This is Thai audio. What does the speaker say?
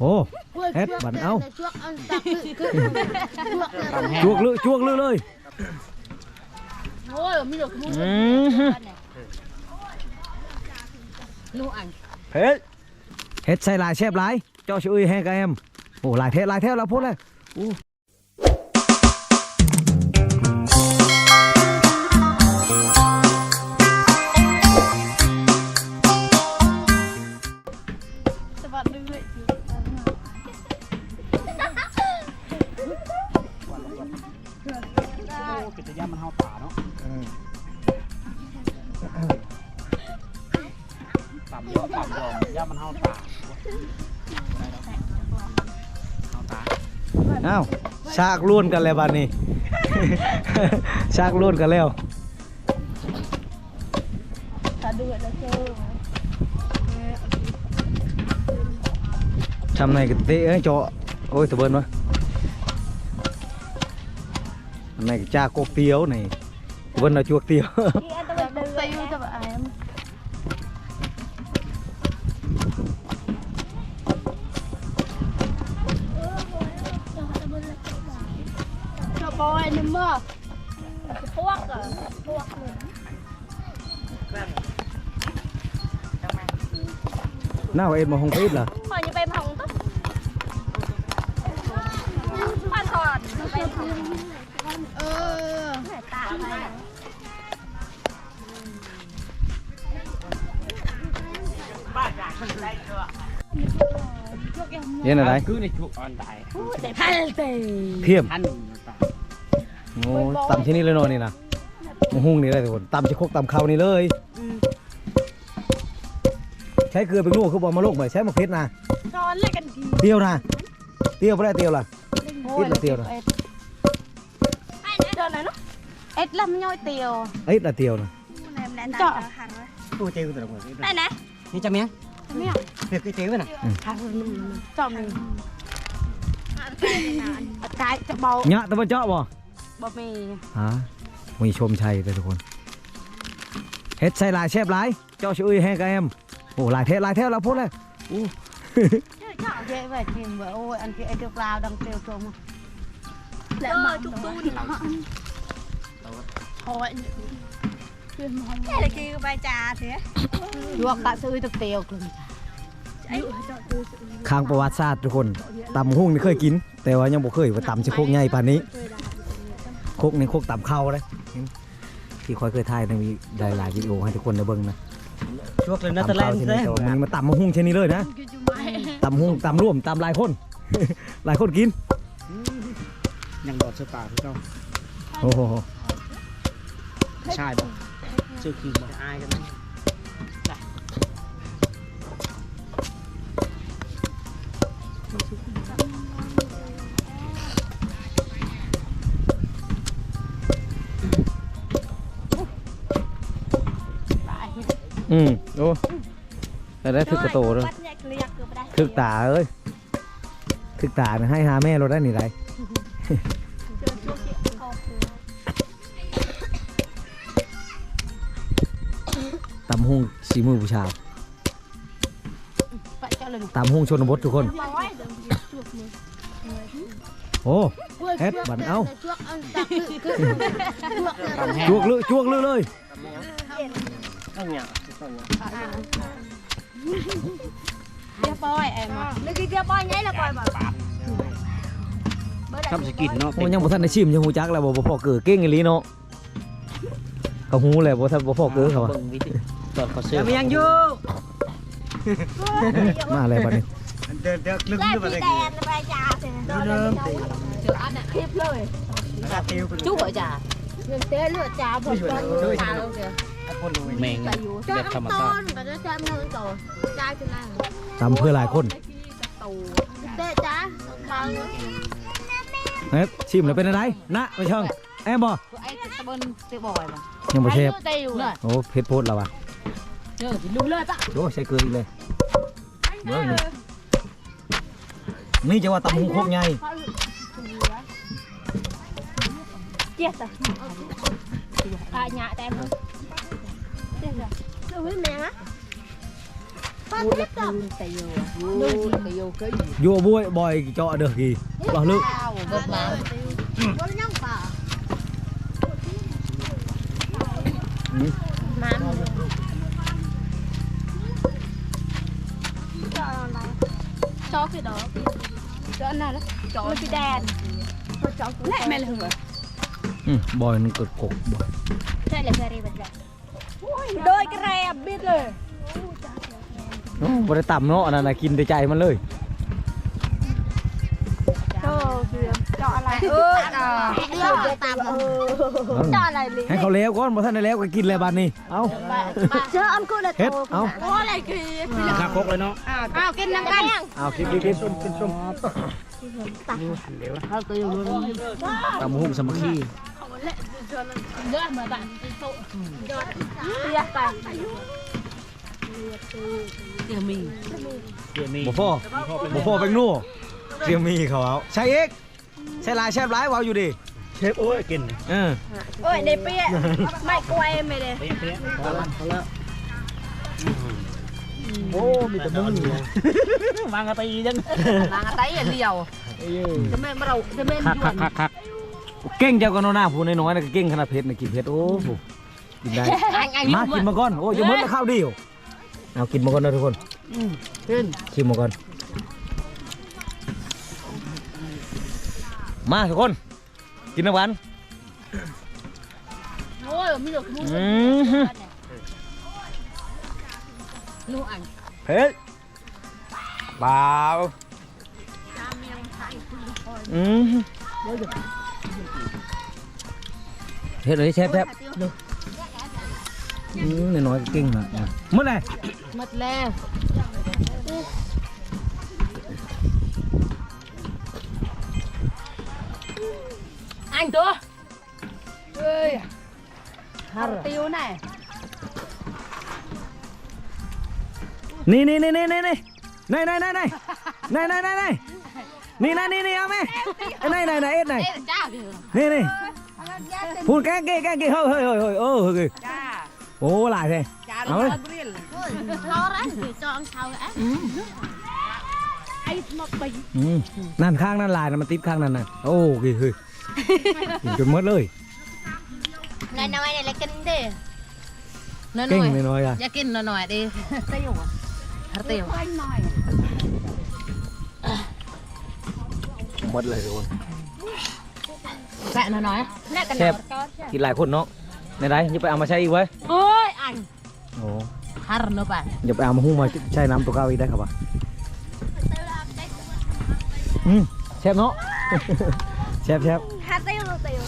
โอ้เฮ็ดบันเอา chuột ăn tặc chuột là จวกเลยจวกเลยเล อ้าวชากล้วนกันแล้วบัดนี้ ชากล้วนกันแล้วตาดือดแล้วเจ้าทำไงกันเตะเอ้เจาะโอ้ยตะเบินวะอันไหนก็จ้ากกเตียวนี่ตะเบินเอาจวกเตียว cho bò đi mơ thuốc à thuốc หน้าว่าเอ็ดมาหงไปอิดเหรอ mà như bay phòng tất pha thòn bay phòng ờ phải tạ này เย็นอะไรคือในชุกออนตาย để thay tề โอ้ตำที่นี่เลยเนอนนี่นะมะฮุ่งนี่เลยทุกคนตำชิโคกตำเขานี่เลยใช้เกลือเป็นลูกคือบอกมาโลกเหมือนใช้มะเขือนะ con lại cần gì เตียวนะเตียวไม่ได้เตียวล่ะ Ôi, là tiêu rồi. ếch. Cho này nó ếch làm nhoi tiêu เอ้ยละเตียวนะ Chọ ตัวเจ้าตัวนี้ Đây này นี่จะเมียง Mẹ เด็กเจ้าน่ะ Chọ mình Cái cho bầu เนาะตะวันเจาะบ่ bò mì ฮะมีชมชัยเลยทุกคนเฮ็ดใส่หลายแซ่บหลายเจ้าชื่ออุ้ยแห้งกับแอมโอ้หลายเทหลายเทแล้วพูดเลยอู้ Chọ dễ về chìm vừa ôi ăn cái được lao đằng tiêu trông Lẹ mà chúc tu đi Thôi Thế là kia bài trà thế Luộc cả sư thực tiêu cùng ข้างประวัติศาสตร์ทุกคนตำหุ่งนี่เคยกิน แต่ว่ายังบ่เคยว่าตำชิโคกใหญ่ปานนี้ โคกนี่โคกตำเข้าเลยที่ค่อยเคยถ่ายในมีหลายๆวิดีโอให้ทุกคนได้เบิ่งนะชุกเลยนะตำตะแลเข้านชนิดเด้แต่ว่ามันนี้มาตำมะหุ่งชนิดเลยนะตำหุ่งตำร่วมตำหลายคนหลายคนกินยังดอดเสื้อป่าพี่เจ้าโอ้โหใช่บ่ชื่อคือบ่อายกัน อืมโอ้แต่ได้ถึกกระโตเลย Bắt nhạc liệt rồi đây ถึกตาเอ้ยถึกตาเนี่ยให้หาแม่เราได้นี่ไรตำหุ่งสีมือผู้ชาย Vậy cho lần ตำหุ่งชนบททุกคน โอ้เฮ็ดบันเอา chuột ăn tặc chuột ตำแห้งจวกเลยจวกเลยเลย ต้องหยาต้องหยา Cho bò em à Nơi kia kia boi nháy là boi mà ชอบสกินเนาะโอ้ยังบ่ทันได้ชิมยังหูจักแล้วบ่บ่พอเกือเก่งอีหลีเนาะก็หูแหละบ่ทันบ่พอเกือเขาว่าเบิ่งวิธีตอนเขาซื้อยังอยู่ มาแล้วบัดนี้เดินเดินลึก Lại ขึ้นมา phi เลย đèn là bài trà thì เริ่มตี Chưa ăn ạ Tiếp lời แล้วติวไป Chú gọi trà Nhân tế lựa trà một Ui, con ui, ui. trà đâu kìa คนดู แมง Bà dù แบบธรรมชาติ Bà cho cho em hơn cầu Trai trên này ตำเพื่อหลายคน Tù Tê trà Bà เฮ็ดชิมแล้วเป็นอะไรนะไปช่องแอมบ่ Tụi anh sẽ bên tiêu bòi mà ยังบ่เชฟ tiêu rồi โอ้เผ็ดโพดแล้วว่ะ Nhớ thì lưu lên ạ โอ้ใส่เกลืออีกเลยเบิ่งนี่นี่จะว่าตำหุงโคกใหญ่ Chết rồi À nhà em hả? Vô vui bòi cho được gì? Bỏ lự Cho cái đó. Cho anh nào đó. Cho cái đèn. Cho cái đèn, mẹ là hưởng บอยนึงเกิดกบบ่ใช่เลยเพื่อรีบเลยโดยกระแรบบิดเลยโอ้บริต่ำเนาะนั่นนะกินใจมันเลยเจาะอะไรเออเจาะอะไรลิให้เขาเล้วก่อนบอท่านได้แล้วก็กินแล้วบานนี้เอาเจ้าอันกูน่ยเอ้าโอ้อะไรกินขาวคกเลยเนาะอ้าวกินนำกันอาวกินกิมกินส้มกินส้มตำหุ่งสมัคคี ยดเหมือนแบบยอดเรียกไปเตียมีเตียมีบุพ่อบุพ่อเป็นนู่เตียมีเขาเอาใช่เอกใช่ลายแชบร้ายวาอยู่ดิเชฟโอ้ยกินเออโอ้ยในเปี้ยไม่กลัวยไมเลยเปี้ยพอละพอละโอ้มีแต่มึงมางกะตียังมางกะตีเดียวจะไม่มาเราจะไม่คัน เก่งเจ้าก็น้อยหน้าผู้น้อยๆน่ะก็เก่งขนาดเผ็ดน่ะกินเผ็ดโอ้โหกินได้ anh anh มากินมาก่อนโอ้ยอย่าหมดแล้วข้าวเดียวเอากินมาก่อนนะทุกคนขึ้นชิมมาก่อนมาทุกคน กินน้ำหวาน ôi mới được mua อืมฮึ luôn ảnh เผ็ดเปล่าอืมฮึ เผ็ดเลยแซ่บแซ่บอืมน้อยๆก็เก่งนะเมื่อไหร่ mất le anh tôi ơi tiêu này นี่นี่นี่นี่นี่นี่นี่นี่นี่นี่นี่นี่นี่นี่นี่นะนี่นี่เอาไหมนี่นี่นี่เอ็ดนี่ đây là cha kìa นี่นี่ พูดแก่เก่แก่เก่เฮ้ยเฮ้ยเฮ้ยโอ้เฮ้ยจ้าโอ้ลายเลย จ้าเอาเลย เรียนเขารันจองเขาอะไอ้มาไปอืนั่นข้างนั่นลายนะมันติดข้างนั่นนะโอ้เฮ้ยเอ้ยจนหมดเลยนายน้อยเนี่ลกินเด้น้อน่อยไม่น้อยอะยากินน้อยน้อยดิเตี้ยวฮัตเตี้ยวหมดเลยทุกคน dạ nó nói nè cái Xẹp. nào có กินหลายคนเนาะในไรอย่าไปเอามาใช้อีกไว้ ôi anh โอ้ hạt nó bà อย่าไปเอามาหุ้มมาใช้น้ำตัวเก้าอีกได้ครับวะอืมแซ่บเนาะแซ่บแซ่บ hạt tiêu rồi tiêu